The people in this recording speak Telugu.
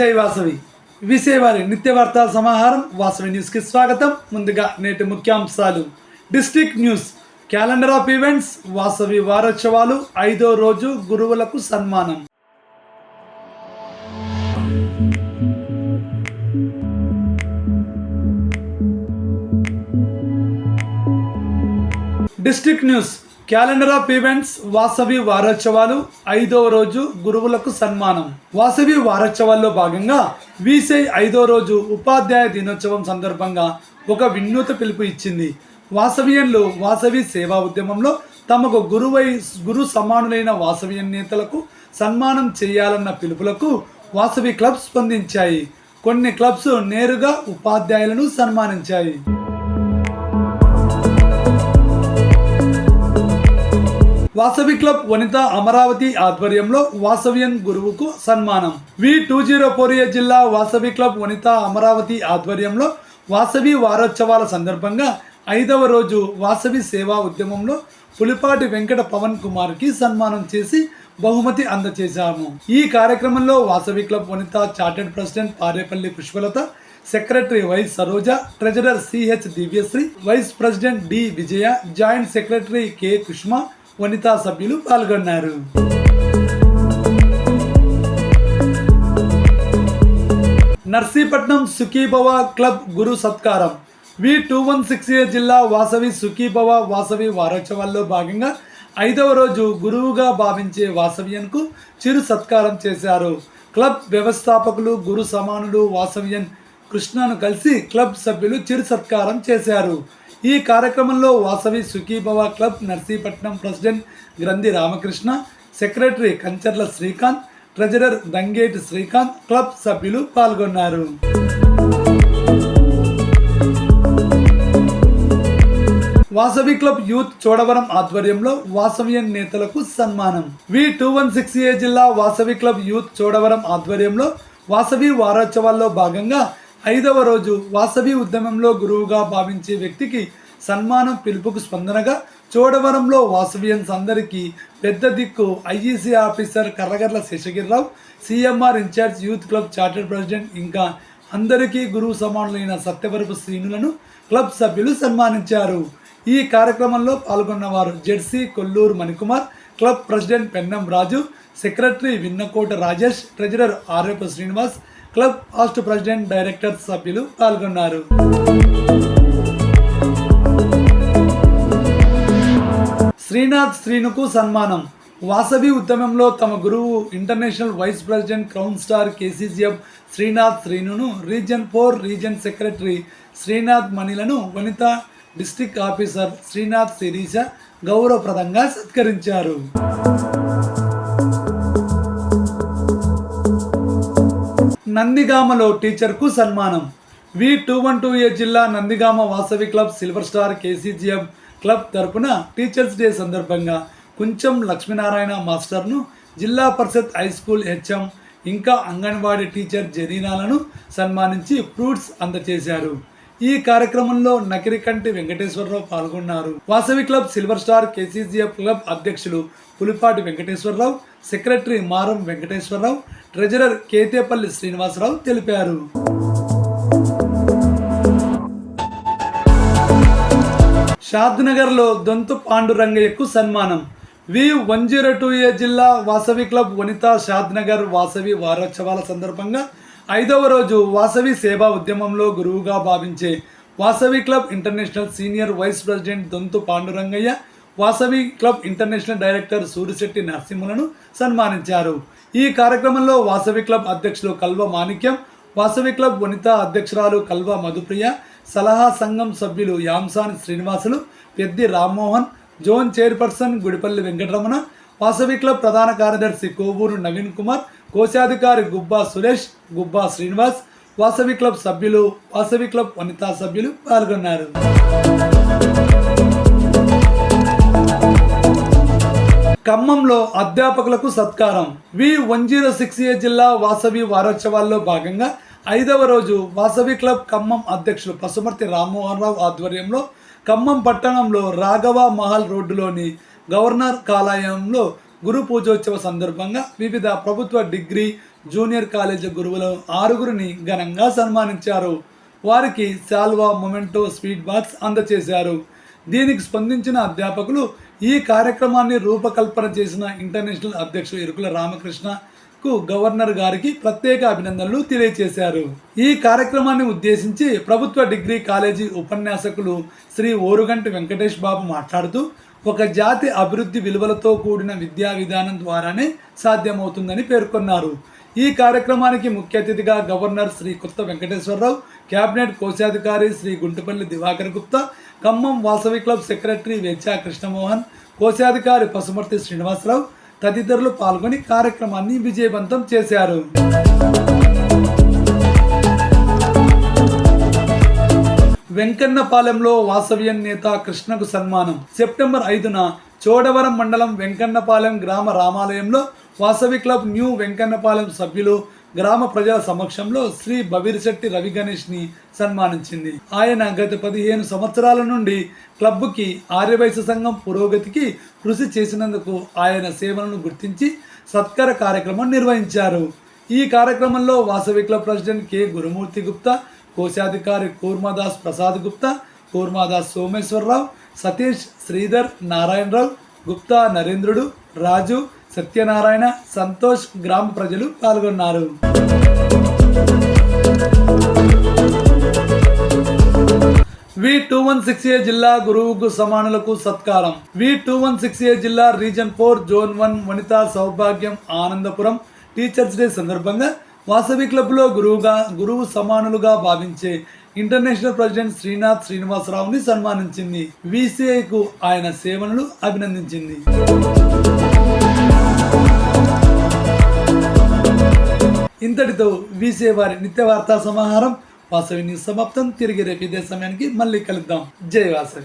జై వాసవి. విసేవారి నిత్య వార్తా సమాహారం వాసవి న్యూస్కి స్వాగతం. ముందుగా నేటి ముఖ్యాంశాలు. District news. Calendar of events Vasavi వారోత్సవాలు ఐదో రోజు గురువులకు సన్మానం. District news. Calendar of events Vasavi వారోత్సవాలు ఐదవ రోజు గురువులకు సన్మానం. వాసవి వారోత్సవాల్లో భాగంగా వీసై ఐదో రోజు ఉపాధ్యాయ దినోత్సవం సందర్భంగా ఒక వినూత పిలుపు ఇచ్చింది. వాసవియన్లు వాసవి సేవా ఉద్యమంలో తమకు గురువై గురు సమానులైన వాసవియన్ నేతలకు సన్మానం చేయాలన్న పిలుపులకు వాసవి క్లబ్స్ స్పందించాయి. కొన్ని క్లబ్స్ నేరుగా ఉపాధ్యాయులను సన్మానించాయి. వాసవి క్లబ్ వనిత అమరావతి ఆధ్వర్యంలో వాసవియన్ గురువుకు సన్మానం. V two zero four A జిల్లా వాసవి క్లబ్ వనిత అమరావతి ఆధ్వర్యంలో వాసవి వారోత్సవాల సందర్భంగా ఐదవ రోజు వాసవి సేవా ఉద్యమంలో పులిపాటి వెంకట పవన్ కుమార్కి సన్మానం చేసి బహుమతి అందజేశాము ఈ కార్యక్రమంలో Vasavi club Vanitha chartered president Parepalli Pushpalatha secretary Y Saroja treasurer CH Divyasri vice president D Vijaya joint secretary K Kushma Vanitha సభ్యులు పాల్గొన్నారు. నర్సీపట్నం సుఖీభవ క్లబ్ గురు సత్కారం. V two one six A జిల్లా వాసవి సుఖీభవ వాసవి వారోత్సవాల్లో భాగంగా ఐదవ రోజు గురువుగా భావించే వాసవియన్కు చిరు సత్కారం చేశారు. క్లబ్ వ్యవస్థాపకులు గురు సమానులు వాసవియన్ కృష్ణను కలిసి క్లబ్ సభ్యులు చిరు సత్కారం చేశారు. ఈ కార్యక్రమంలో Vasavi Sukhibhava club Narsipatnam president Granthi Ramakrishna secretary Kancharla Srikanth treasurer Dangeti Srikanth club సభ్యులు పాల్గొన్నారు. వాసవి క్లబ్ యూత్ చోడవరం ఆధ్వర్యంలో వాసవియన్ నేతలకు సన్మానం. V two one six A జిల్లా వాసవి క్లబ్ యూత్ చోడవరం ఆధ్వర్యంలో వాసవి వారోత్సవాల్లో భాగంగా ఐదవ రోజు వాసవి ఉద్యమంలో గురువుగా భావించే వ్యక్తికి సన్మానం పిలుపుకు స్పందనగా చోడవరంలో వాసవియన్స్ అందరికీ పెద్ద దిక్కు IEC officer Karragarla Seshagirirao CMR in-charge youth club charter president ఇంకా అందరికీ గురువు సమానులైన సత్యవరపు శ్రీనులను క్లబ్ సభ్యులు సన్మానించారు. ఈ కార్యక్రమంలో పాల్గొన్న వారు Jersey Kolluru Manikumar club president Pennam Raju secretary Vinnakota Rajesh treasurer RF Srinivas club past president director సభ్యులు పాల్గొన్నారు. శ్రీనాథ్ శ్రీనుకు సన్మానం. వాసవి ఉద్యమంలో తమ గురువు international vice president crown star KCGF Srinath శ్రీనును region four region secretary Srinath మణిలను Vanitha district officer Srinath Sirisha గౌరవప్రదంగా సత్కరించారు. నందిగామలో టీచర్కు సన్మానం. V two one two A జిల్లా Nandigama Vasavi club silver star KCGM club తరపున టీచర్స్ డే సందర్భంగా కొంచెం లక్ష్మీనారాయణ మాస్టర్ను జిల్లా పరిషత్ హై స్కూల్ హెచ్ఎం ఇంకా అంగన్వాడీ టీచర్ జరీనాలను సన్మానించి ఫ్రూట్స్ అందజేశారు ఈ కార్యక్రమంలో నకిరికంటి వెంకటేశ్వరరావు పాల్గొన్నారు. Vasavi club silver star KCGF club అధ్యక్షులు పులిపాటి వెంకటేశ్వరరావు సెక్రటరీ మారం వెంకటేశ్వరరావు ట్రెజరర్ కేతేపల్లి శ్రీనివాసరావు తెలిపారు. షాద్నగర్లో దొంతు పాండురంగయ్యకు సన్మానం. V one zero two A జిల్లా వాసవి క్లబ్ వనిత షాద్నగర్ వాసవి వారోత్సవాల సందర్భంగా ఐదవ రోజు వాసవి సేవా ఉద్యమంలో గురువుగా భావించే Vasavi club international senior vice president Donthu Pandurangaiah Vasavi club international director Surisetti నరసింహులను సన్మానించారు. ఈ కార్యక్రమంలో వాసవి క్లబ్ అధ్యక్షులు కల్వ మాణిక్యం వాసవి క్లబ్ వనిత అధ్యక్షురాలు కల్వ మధుప్రియ సలహా సంఘం సభ్యులు Yamsani Srinivasulu Peddi Rammohan zone chairperson Gudipalli Venkataramana Vasavi club ప్రధాన కార్యదర్శి కోవూరు నవీన్ కుమార్ కోశాధికారి గుబ్బా సురేష్ గుబ్బా శ్రీనివాస్ వాసవి క్లబ్ సభ్యులు వాసవి క్లబ్ వనితా సభ్యులు పాల్గొన్నారు. ఖమ్మంలో అధ్యాపకులకు సత్కారం. V one zero six A జిల్లా వాసవి వారోత్సవాల్లో భాగంగా ఐదవ రోజు వాసవి క్లబ్ ఖమ్మం అధ్యక్షులు పశుమర్తి రామ్మోహన్ రావు ఆధ్వర్యంలో ఖమ్మం పట్టణంలో రాఘవ మహల్ రోడ్డులోని గవర్నర్ కాలయంలో గురు పూజోత్సవ సందర్భంగా వివిధ ప్రభుత్వ డిగ్రీ జూనియర్ కాలేజీ గురువులు ఆరుగురిని ఘనంగా సన్మానించారు. వారికి శాల్వా మొమెంటో స్వీట్ బాక్స్ అందజేశారు దీనికి స్పందించిన అధ్యాపకులు ఈ కార్యక్రమాన్ని రూపకల్పన చేసిన ఇంటర్నేషనల్ అధ్యక్షుడు ఇరుకుల రామకృష్ణకు గవర్నర్ గారికి ప్రత్యేక అభినందనలు తెలియజేశారు ఈ కార్యక్రమాన్ని ఉద్దేశించి ప్రభుత్వ డిగ్రీ కాలేజీ ఉపన్యాసకులు శ్రీ ఓరుగంటి వెంకటేష్ బాబు మాట్లాడుతూ ఒక జాతి అభివృద్ధి విలువలతో కూడిన విద్యా విధానం ద్వారానే సాధ్యమవుతుందని పేర్కొన్నారు. ఈ కార్యక్రమానికి ముఖ్య అతిథిగా గవర్నర్ శ్రీ కొత్త వెంకటేశ్వరరావు కేబినెట్ కోశాధికారి శ్రీ గుంటుపల్లి దివాకర్ గుప్తా ఖమ్మం వాసవి క్లబ్ సెక్రటరీ వెచ్చా కృష్ణమోహన్ కోశాధికారి పశుమర్తి శ్రీనివాసరావు తదితరులు పాల్గొని కార్యక్రమాన్ని విజయవంతం చేశారు. వెంకన్నపాలెంలో వాసవ్యం నేత కృష్ణకు సన్మానం. సెప్టెంబర్ ఐదున చోడవరం మండలం వెంకన్నపాలెం గ్రామ రామాలయంలో వాసవి క్లబ్ న్యూ వెంకన్నపాలెం సభ్యులు గ్రామ ప్రజల సమక్షంలో శ్రీ బబిరిశెట్టి రవి గణేష్ని సన్మానించింది. ఆయన గత పదిహేను సంవత్సరాల నుండి క్లబ్కి ఆర్యవైశ్య సంఘం పురోగతికి కృషి చేసినందుకు ఆయన సేవలను గుర్తించి సత్కార కార్యక్రమం నిర్వహించారు. ఈ కార్యక్రమంలో Vasavi club president K. Gurumurthy Gupta కోశాధికారి కూర్మాదాస్ ప్రసాద్ గుప్తా కూర్మాదాస్ సోమేశ్వరరావు సతీష్ శ్రీధర్ నారాయణరావు గుప్తా నరేంద్రుడు రాజు సత్యనారాయణ సంతోష్ గ్రామ ప్రజలు పాల్గొన్నారు. V two one six A జిల్లా గురువుకు సమానులకు సత్కారం. V two one six A జిల్లా region four zone one Vanitha Soubhagyam Anandapuram teachers day సందర్భంగా వాసవి క్లబ్లో గురువుగా గురువు సమానులుగా భావించే ఇంటర్నేషనల్ ప్రెసిడెంట్ శ్రీనాథ్ శ్రీనివాసరావుని సన్మానించింది. విసిఐకు ఆయన సేవలను అభినందించింది. ఇంతటితో వీసే వారి నిత్య వార్తా సమాహారం వాసవి న్యూస్ సమాప్తం. తిరిగి రేపు ఇదే సమయానికి మళ్ళీ కలుద్దాం. జై వాసవి.